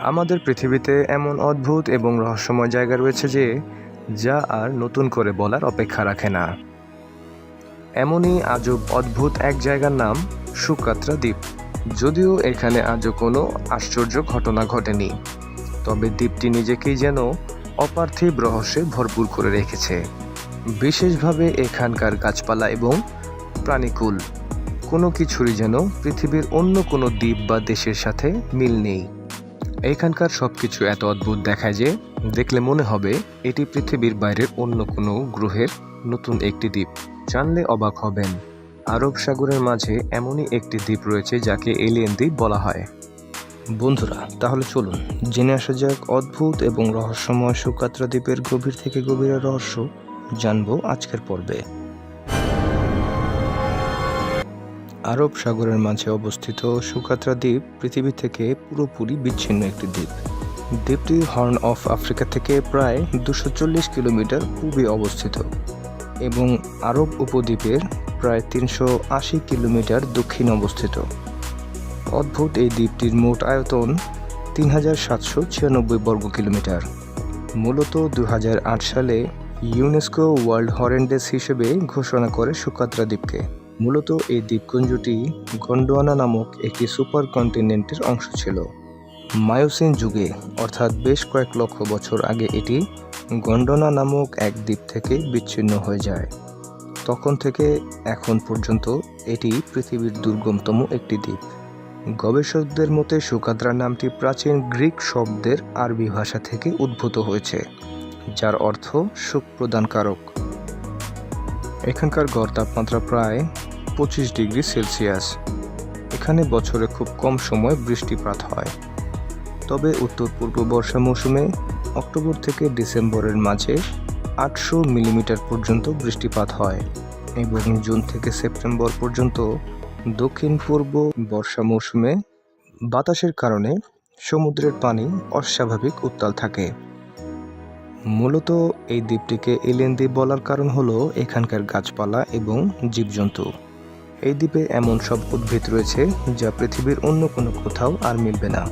আমাদের পৃথিবীতে এমন অদ্ভুত এবং রহস্যময় জায়গা রয়েছে যে যা আর নতুন করে বলার অপেক্ষা রাখে না। এমনই আজব অদ্ভুত এক জায়গার নাম সুকাত্রা দ্বীপ। যদিও এখানে আজও কোনো আশ্চর্য ঘটনা ঘটেনি, তবে দ্বীপটি নিজেকেই যেন অপার্থিব রহস্যে ভরপুর করে রেখেছে। বিশেষভাবে এখানকার গাছপালা এবং প্রাণীকুল, কোনো কিছুরই যেন পৃথিবীর অন্য কোনো দ্বীপ বা দেশের সাথে মিল নেই। এখানকার সব কিছু এত অদ্ভুত দেখায় যে দেখলে মনে হবে এটি পৃথিবীর বাইরের অন্য কোনো গ্রহের নতুন একটি দ্বীপ। জানলে অবাক হবেন। আরব সাগরের মাঝে এমনই একটি দ্বীপ রয়েছে যাকে এলিয়েন দ্বীপ বলা হয়। বন্ধুরা, তাহলে চলুন জেনে আসা যাক অদ্ভুত এবং রহস্যময় সুকাত্রা দ্বীপের গভীর থেকে গভীরের রহস্য জানব আজকের পর্বে। আরব সাগরের মাঝে অবস্থিত সুকাত্রা দ্বীপ পৃথিবী থেকে পুরোপুরি বিচ্ছিন্ন একটি দ্বীপ। দ্বীপটি হর্ন অফ আফ্রিকা থেকে প্রায় দুশো কিলোমিটার পূবে অবস্থিত এবং আরব উপদ্বীপের প্রায় তিনশো আশি কিলোমিটার দক্ষিণ অবস্থিত। অদ্ভুত এই দ্বীপটির মোট আয়তন তিন হাজার সাতশো ছিয়ানব্বই বর্গ কিলোমিটার। মূলত দু হাজার আট সালে ইউনেস্কো ওয়ার্ল্ড হরেন্ডেস হিসেবে ঘোষণা করে সুকাত্রা দ্বীপকে। মূলত এই দ্বীপপুঞ্জটি গন্ডোয়ানা নামক একটি সুপার কন্টিনেন্টের অংশ ছিল। মায়োসিন যুগে, অর্থাৎ বেশ কয়েক লক্ষ বছর আগে এটি গন্ডোনা নামক এক দ্বীপ থেকে বিচ্ছিন্ন হয়ে যায়। তখন থেকে এখন পর্যন্ত এটি পৃথিবীর দুর্গমতম একটি দ্বীপ। গবেষকদের মতে, সুকাদ্রা নামটি প্রাচীন গ্রিক শব্দের আরবি ভাষা থেকে উদ্ভূত হয়েছে, যার অর্থ সুখ প্রদানকারক। এখানকার গড় তাপমাত্রা প্রায় পঁচিশ ডিগ্রি সেলসিয়াস। এখানে বছরে খুব কম সময় বৃষ্টিপাত হয়। তবে উত্তর পূর্ব বর্ষা মৌসুমে অক্টোবর থেকে ডিসেম্বরের মাঝে আটশো মিলিমিটার পর্যন্ত বৃষ্টিপাত হয়। এবং জুন থেকে সেপ্টেম্বর পর্যন্ত দক্ষিণ পূর্ব বর্ষা মৌসুমে বাতাসের কারণে সমুদ্রের পানি অস্বাভাবিক উত্তাল থাকে। মূলত এই দ্বীপটিকে এলিয়েন দ্বীপ বলার কারণ হলো এখানকার গাছপালা এবং জীবজন্তু। এই দ্বীপে এমন সব উদ্ভিদ রয়েছে যা পৃথিবীর অন্য কোনো কোথাও আর মিলবে না।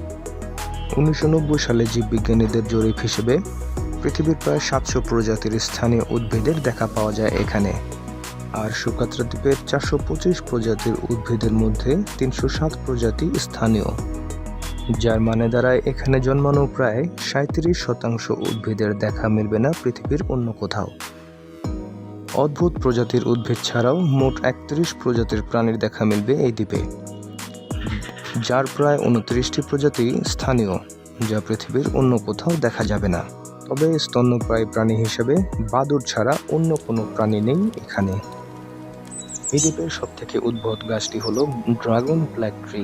উনিশশো নব্বই সালে জীববিজ্ঞানীদের জরিপ হিসেবে পৃথিবীর প্রায় সাতশো প্রজাতির স্থানীয় উদ্ভিদের দেখা পাওয়া যায় এখানে। আর সুকাত্রা দ্বীপের চারশো পঁচিশ প্রজাতির উদ্ভিদের মধ্যে তিনশো সাত প্রজাতি স্থানীয়। যার মানে দাঁড়ায় এখানে জন্মানো প্রায় সাঁত্রিশ শতাংশ উদ্ভিদের দেখা মিলবে না পৃথিবীর অন্য কোথাও। অদ্ভুত প্রজাতির উদ্ভিদ ছাড়াও মোট একত্রিশ প্রজাতির প্রাণীর দেখা মিলবে এই দ্বীপে, যার প্রায় উনত্রিশটি প্রজাতি স্থানীয়, যা পৃথিবীর অন্য কোথাও দেখা যাবে না। তবে স্তন্যপ্রায় প্রাণী হিসেবে বাদুর ছাড়া অন্য কোনো প্রাণী নেই এখানে। এই দ্বীপের সব থেকে উদ্ভট গাছটি হলো ড্রাগন ব্ল্যাক ট্রি।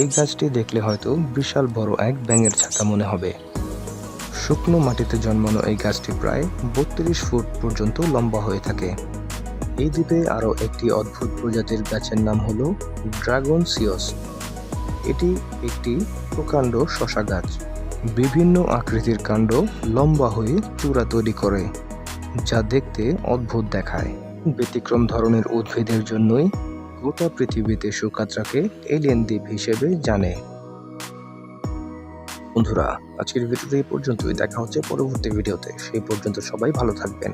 এই গাছটি দেখলে হয়তো বিশাল বড় এক ব্যাঙের ছাতা মনে হবে। শুকনো মাটিতে জন্মানো এই গাছটি প্রায় বত্রিশ ফুট পর্যন্ত লম্বা হয়ে থাকে। এই দ্বীপে আরও একটি অদ্ভুত প্রজাতির গাছের নাম হল ড্রাগন সিওস এটি একটি প্রকাণ্ড শশা গাছ। বিভিন্ন আকৃতির কাণ্ড লম্বা হয়ে চূড়া তৈরি করে, যা দেখতে অদ্ভুত দেখায়। ব্যতিক্রম ধরনের উদ্ভিদের জন্যই গোটা পৃথিবীতে সুকাত্রাকে এলিয়েন দ্বীপ হিসেবে জানে। বন্ধুরা আজকের ভিডিওতে এই পর্যন্তই। দেখা হচ্ছে পরবর্তী ভিডিওতে। সেই পর্যন্ত সবাই ভালো থাকবেন।